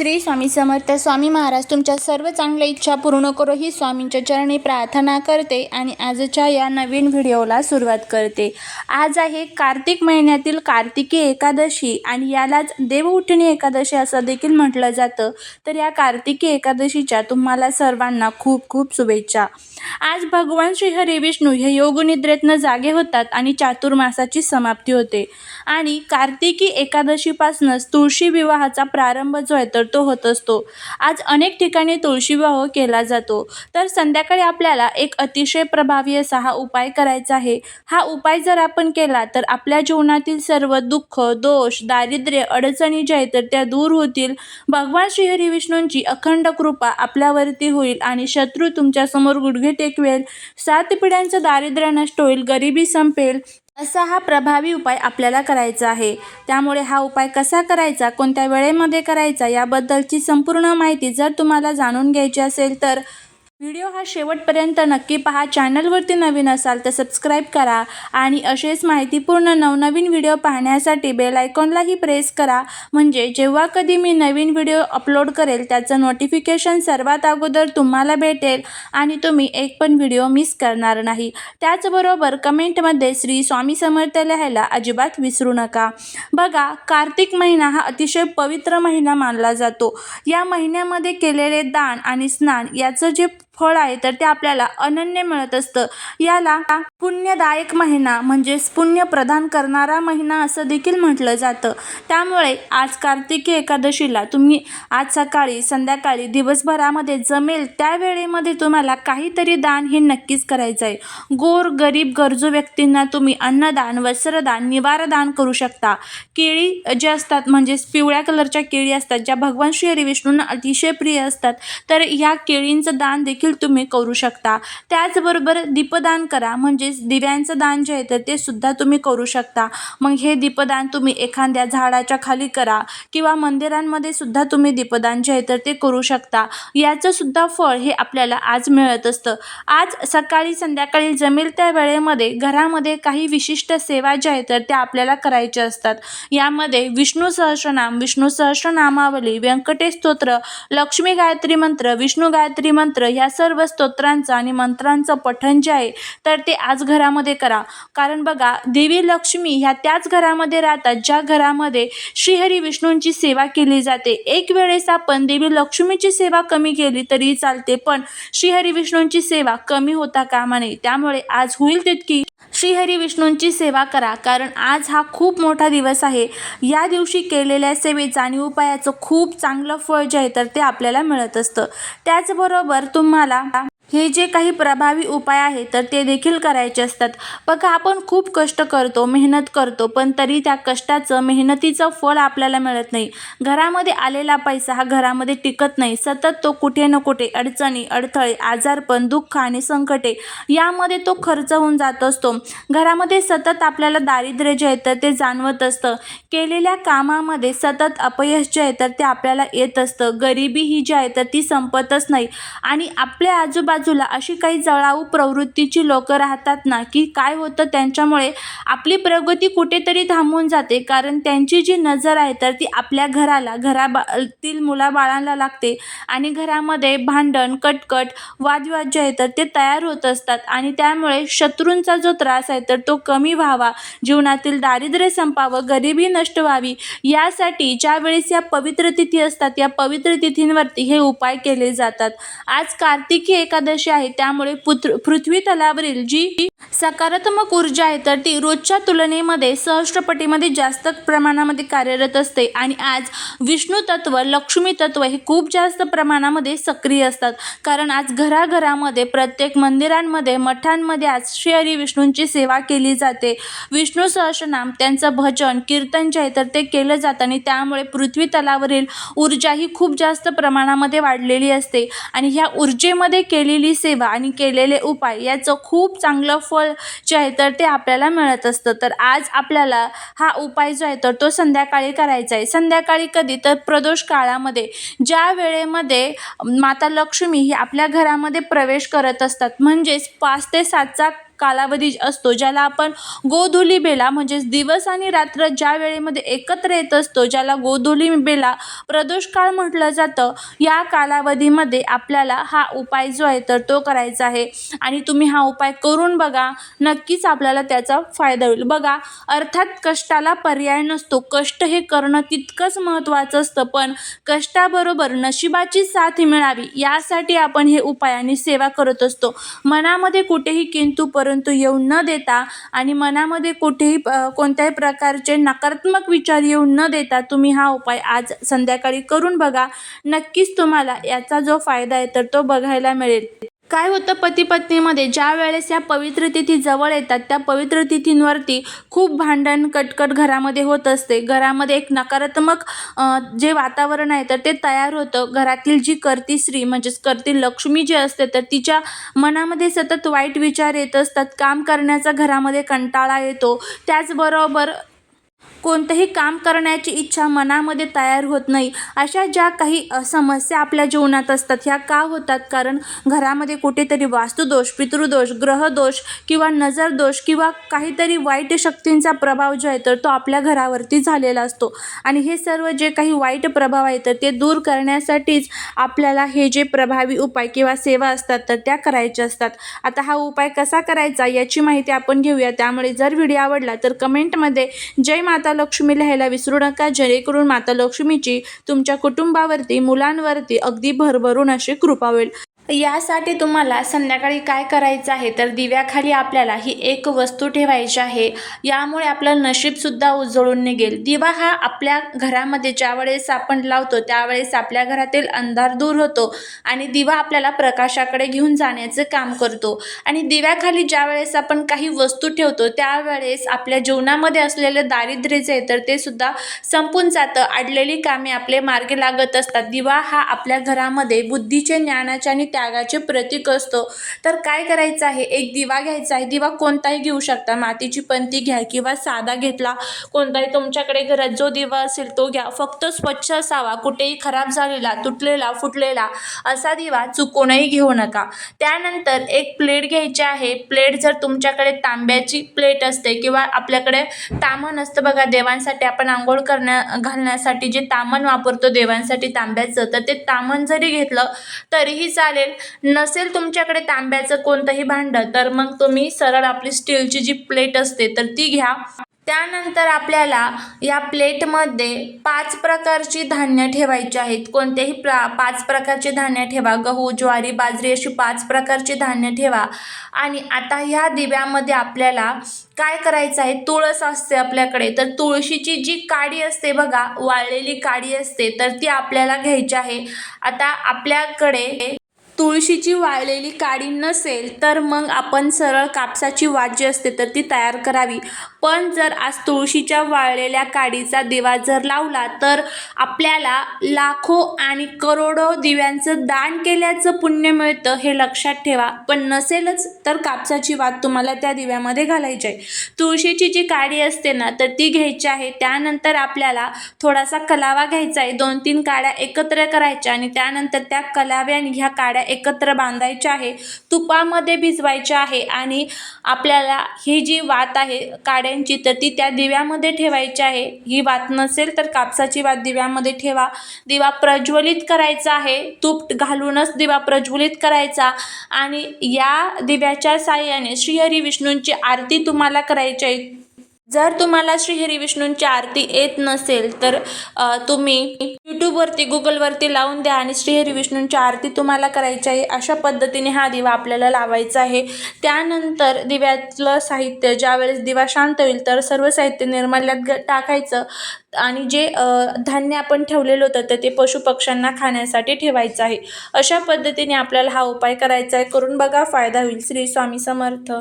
श्री स्वामी समर्थ स्वामी महाराज तुमच्या सर्व चांगल्या इच्छा पूर्ण करो ही स्वामींच्या चरणी प्रार्थना करते आणि आजच्या या नवीन व्हिडिओला सुरुवात करते. आज आहे कार्तिक महिन्यातील कार्तिकी एकादशी आणि यालाच देवउठणी एकादशी असं देखील म्हटलं जातं. तर या कार्तिकी एकादशीच्या तुम्हाला सर्वांना खूप खूप शुभेच्छा. आज भगवान श्रीहरी विष्णू हे योगनिद्रेतनं जागे होतात आणि चातुर्मासाची समाप्ती होते. आणि कार्तिकी एकादशीपासूनच तुळशी विवाहाचा प्रारंभ जो आहे तर तो होत असतो. आज अनेक ठिकाणी तुळशी विवाह केला जातो. तर संध्याकाळी आपल्याला एक अतिशय प्रभावी असा हा उपाय करायचा आहे. हा उपाय जर आपण केला तर आपल्या जीवनातील सर्व दुःख दोष दारिद्र्य अडचणी ज्या आहेत तर त्या दूर होतील. भगवान श्रीहरी विष्णूंची अखंड कृपा आपल्यावरती होईल आणि शत्रू तुमच्यासमोर गुडघे टेकवेल. सात पिढ्यांचं दारिद्र्य नष्ट होईल गरिबी संपेल. असा हा प्रभावी उपाय आपल्याला करायचा आहे. त्यामुळे हा उपाय कसा करायचा कोणत्या वेळेमध्ये करायचा याबद्दलची संपूर्ण माहिती जर तुम्हाला जाणून घ्यायची असेल तर व्हिडिओ हा शेवटपर्यंत नक्की पहा. चॅनलवरती नवीन असाल तर सबस्क्राईब करा आणि असेच माहितीपूर्ण नवनवीन व्हिडिओ पाहण्यासाठी बेल आयकॉनलाही प्रेस करा. म्हणजे जेव्हा कधी मी नवीन व्हिडिओ अपलोड करेल त्याचं नोटिफिकेशन सर्वात अगोदर तुम्हाला भेटेल आणि तुम्ही एक पण व्हिडिओ मिस करणार नाही. त्याचबरोबर कमेंटमध्ये श्री स्वामी समर्थ लिहायला अजिबात विसरू नका. बघा कार्तिक महिना हा अतिशय पवित्र महिना मानला जातो. या महिन्यामध्ये केलेले दान आणि स्नान याचं जे फळ आहे तर ते आपल्याला अनन्य मिळत असतं. याला पुण्यदायक महिना म्हणजेच पुण्य प्रदान करणारा महिना असं देखील म्हटलं जातं. त्यामुळे आज कार्तिकी एकादशीला तुम्ही आज सकाळी संध्याकाळी दिवसभरामध्ये जमेल त्या वेळेमध्ये तुम्हाला काहीतरी दान हे नक्कीच करायचं आहे. गोर गरीब गरजू व्यक्तींना तुम्ही अन्नदान वस्त्रदान निवारदान करू शकता. केळी जे असतात म्हणजेच पिवळ्या कलरच्या केळी असतात ज्या भगवान श्री हरी विष्णूंना अतिशय प्रिय असतात तर ह्या केळींचं दान देखील तुम्ही करू शकता. त्याचबरोबर दीपदान करा. म्हणजेच दिव्यांचं दान जे आहे तर ते सुद्धा तुम्ही करू शकता. मग हे दीपदान तुम्ही एखाद्या झाडाच्या खाली करा किंवा मंदिरांमध्ये सुद्धा तुम्ही दीपदान जे आहे तर ते करू शकता. याचं सुद्धा फळ हे आपल्याला आज मिळत असतं. आज सकाळी संध्याकाळी जमेल त्या वेळेमध्ये घरामध्ये काही विशिष्ट सेवा ज्या आहेत तर त्या आपल्याला करायच्या असतात. यामध्ये विष्णू सहस्रनाम विष्णू सहस्रनामावली व्यंकटेश स्तोत्र लक्ष्मी गायत्री मंत्र विष्णू गायत्री मंत्र ह्या सर्व स्तोत्रांचं आणि मंत्रांचं पठण जे आहे तर ते आज घरामध्ये करा. कारण बघा देवी लक्ष्मी ह्या त्याच घरामध्ये राहतात ज्या घरामध्ये श्रीहरी विष्णूंची सेवा केली जाते. एक वेळेस आपण देवी लक्ष्मीची सेवा कमी केली तरी चालते पण श्रीहरी विष्णूंची सेवा कमी होता कामा नये. त्यामुळे आज होईल तितकी. श्रीहरी विष्णूंची सेवा करा कारण आज हा खूप मोठा दिवस आहे. या दिवशी केलेल्या सेवेचं आणि उपायाचं खूप चांगलं फळ जे आहे तर ते आपल्याला मिळत असतं. त्याचबरोबर तुम्हाला हे जे काही प्रभावी उपाय आहेत तर ते देखील करायचे असतात. बघा आपण खूप कष्ट करतो मेहनत करतो पण तरी त्या कष्टाचं मेहनतीचं फळ आपल्याला मिळत नाही. घरामध्ये आलेला पैसा हा घरामध्ये टिकत नाही. सतत तो कुठे न कुठे अडचणी अडथळे आजारपण दुःख आणि संकटे यामध्ये तो खर्च होऊन जात असतो. घरामध्ये सतत आपल्याला दारिद्र्य जे आहे तर ते जाणवत असतं. केलेल्या कामामध्ये सतत अपयश जे आहे तर ते आपल्याला येत असतं. गरिबी ही जी आहे तर ती संपतच नाही. आणि आपल्या आजूबाजू आजूबाजूला अशी काही जळाऊ प्रवृत्तीची लोकं राहतात ना की काय होतं त्यांच्यामुळे आपली प्रगती कुठेतरी थांबून जाते. कारण त्यांची जी नजर आहे तर ती आपल्या घराला घराबातील मुलाबाळांना लागते. आणि घरामध्ये भांडण कटकट वादविवाद जे आहे तर ते तयार होत असतात. आणि त्यामुळे शत्रूंचा जो त्रास आहे तर तो कमी व्हावा. जीवनातील दारिद्र्य संपावं गरिबी नष्ट व्हावी. यासाठी ज्यावेळेस या पवित्र तिथी असतात या पवित्र तिथींवरती हे उपाय केले जातात. आज कार्तिकी एकादशी आहे त्यामुळे पुत्र पृथ्वी तलावरील जी सकारात्मक ऊर्जा आहे तर ती रोजच्या तुलनेमध्ये सहस्त्रपटीमध्ये जास्त प्रमाणामध्ये कार्यरत असते. आणि आज विष्णू तत्व लक्ष्मी तत्व हे खूप जास्त प्रमाणामध्ये सक्रिय असतात. कारण आज घराघरामध्ये प्रत्येक मंदिरांमध्ये मठांमध्ये आज श्री हरी विष्णूंची सेवा केली जाते. विष्णू सहस्रनाम त्यांचं भजन कीर्तन जे आहे तर ते केलं जातं आणि त्यामुळे पृथ्वी तलावरील ऊर्जा ही खूप जास्त प्रमाणामध्ये वाढलेली असते. आणि ह्या ऊर्जेमध्ये केलेली सेवा आणि केलेले उपाय याचं खूप चांगलं फळ जे आहे तर ते आपल्याला मिळत असतं. तर आज आपल्याला हा उपाय जो आहे तर तो संध्याकाळी करायचा आहे. संध्याकाळी कधी तर प्रदोष काळामध्ये ज्या वेळेमध्ये माता लक्ष्मी ही आपल्या घरामध्ये प्रवेश करत असतात. म्हणजेच पाच ते सातचा कालावधी असतो ज्याला आपण गोधुली बेला म्हणजेच दिवस आणि रात्र ज्या वेळेमध्ये एकत्र येत असतो ज्याला गोधुली बेला प्रदोष काळ म्हटलं जातं या कालावधीमध्ये आपल्याला हा उपाय जो आहे तर तो करायचा आहे. आणि तुम्ही हा उपाय करून बघा नक्कीच आपल्याला त्याचा फायदा होईल. बघा अर्थात कष्टाला पर्याय नसतो. कष्ट हे करणं तितकंच महत्त्वाचं असतं पण कष्टाबरोबर नशिबाची साथ मिळावी यासाठी आपण हे उपाय आणि सेवा करत असतो. मनामध्ये कुठेही किंतू पर परंतु येऊ न देता आणि मनामध्ये कुठेही कोणत्याही प्रकारचे नकारात्मक विचार येऊ न देता तुम्ही हा उपाय आज संध्याकाळी करून बघा. नक्कीच तुम्हाला याचा जो फायदा आहे तर तो बघायला मिळेल. काय होतं पती पत्नीमध्ये ज्या वेळेस या पवित्र तिथी जवळ येतात त्या पवित्र तिथींवरती खूप भांडण कटकट घरामध्ये होत असते. घरामध्ये एक नकारात्मक जे वातावरण आहे तर ते तयार होतं. घरातील जी करती स्त्री म्हणजेच करती लक्ष्मी जी असते तर तिच्या मनामध्ये सतत वाईट विचार येत असतात. काम करण्याचा घरामध्ये कंटाळा येतो. त्याचबरोबर कोणतंही काम करण्याची इच्छा मनामध्ये तयार होत नाही. अशा ज्या काही समस्या आपल्या जीवनात असतात ह्या का होतात? कारण घरामध्ये कुठेतरी वास्तुदोष पितृदोष ग्रहदोष किंवा नजरदोष किंवा काहीतरी वाईट शक्तींचा प्रभाव जो आहे तर तो आपल्या घरावरती झालेला असतो. आणि हे सर्व जे काही वाईट प्रभाव आहे तर ते दूर करण्यासाठीच आपल्याला हे जे प्रभावी उपाय किंवा सेवा असतात तर त्या करायच्या असतात. आता हा उपाय कसा करायचा याची माहिती आपण घेऊया. त्यामुळे जर व्हिडिओ आवडला तर कमेंटमध्ये जय माता लक्ष्मी लिहायला विसरू नका. जेणेकरून माता लक्ष्मीची तुमच्या कुटुंबावरती मुलांवरती अगदी भरभरून अशी कृपा होईल. यासाठी तुम्हाला संध्याकाळी काय करायचं आहे तर दिव्याखाली आपल्याला ही एक वस्तू ठेवायची आहे. यामुळे आपलं नशीबसुद्धा उजळून निघेल. दिवा हा आपल्या घरामध्ये ज्यावेळेस आपण लावतो त्यावेळेस आपल्या घरातील अंधार दूर होतो आणि दिवा आपल्याला प्रकाशाकडे घेऊन जाण्याचं काम करतो. आणि दिव्याखाली ज्यावेळेस आपण काही वस्तू ठेवतो त्यावेळेस आपल्या जीवनामध्ये असलेलं दारिद्र्य जे आहे तर ते सुद्धा संपून जातं. अडलेली कामे आपले मार्गी लागत असतात. दिवा हा आपल्या घरामध्ये बुद्धीचे ज्ञानाचे आणि त्यागाचे प्रतीक असतो. तर काय करायचं आहे? एक दिवा घ्यायचा आहे. दिवा कोणताही घेऊ शकता. मातीची पंती घ्या किंवा साधा घेतला कोणताही. तुमच्याकडे घरात जो दिवा असेल तो घ्या. फक्त स्वच्छ असावा. कुठेही खराब झालेला तुटलेला फुटलेला असा दिवा चुकूनही घेऊ नका. त्यानंतर एक प्लेट घ्यायची आहे. प्लेट जर तुमच्याकडे तांब्याची प्लेट असते किंवा आपल्याकडे तामण असतं बघा देवांसाठी आपण आंघोळ करण्या घालण्यासाठी जे तामण वापरतो देवांसाठी तांब्याचं तर ते तामण जरी घेतलं तरीही चालेल. नसेल तुमच्याकडे तांब्याचं कोणतंही भांडं तर मग तुम्ही सरळ आपली स्टीलची जी प्लेट असते तर ती घ्या. त्यानंतर आपल्याला या प्लेटमध्ये पाच प्रकारची धान्य ठेवायची आहेत. कोणतेही प्रा पाच प्रकारचे धान्य ठेवा. गहू ज्वारी बाजरी अशी पाच प्रकारची धान्य ठेवा. आणि आता ह्या दिव्यामध्ये आपल्याला काय करायचं आहे? तुळस असते आपल्याकडे. तर तुळशीची जी काडी असते बघा वाळलेली काडी असते तर ती आपल्याला घ्यायची आहे. आता आपल्याकडे तुळशीची वाळलेली काडी नसेल तर मग आपण सरळ कापसाची वाट जी असते तर ती तयार करावी. पण जर आज तुळशीच्या वाळलेल्या काडीचा दिवा जर लावला तर आपल्याला लाखो आणि करोडो दिव्यांचं दान केल्याचं पुण्य मिळतं हे लक्षात ठेवा. पण नसेलच तर कापसाची वात तुम्हाला त्या दिव्यामध्ये घालायची आहे. तुळशीची जी काडी असते ना तर ती घ्यायची आहे. त्यानंतर आपल्याला थोडासा कलावा घ्यायचा आहे. दोन तीन काड्या एकत्र करायच्या आणि त्यानंतर त्या कलाव्याने ह्या काड्या एकत्र बांधायचे आहे तुपामध्ये भिजवायचे आहे आणि आपल्याला ही जी वात आहे काड्यांची तर ती त्या दिव्यामध्ये ठेवायची आहे. ही वात नसेल तर कापसाची वात दिव्यामध्ये ठेवा. दिवा प्रज्वलित करायचा आहे. तूप घालूनच दिवा प्रज्वलित करायचा आणि या दिव्याच्या साह्याने श्रीहरी विष्णूंची आरती तुम्हाला करायची आहे. जर तुम्हाला श्रीहरी विष्णूंची आरती येत नसेल तर तुम्ही यूट्यूबवरती गुगलवरती लावून द्या आणि श्रीहरी विष्णूंची आरती तुम्हाला करायची आहे. अशा पद्धतीने हा दिवा आपल्याला लावायचा आहे. त्यानंतर दिव्यातलं साहित्य ज्यावेळेस दिवा शांत होईल तर सर्व साहित्य निर्माल्यात ग टाकायचं आणि जे धान्य आपण ठेवलेलं होतं तर ते पशुपक्ष्यांना खाण्यासाठी ठेवायचं आहे. अशा पद्धतीने आपल्याला हा उपाय करायचा आहे. करून बघा फायदा होईल. श्री स्वामी समर्थ.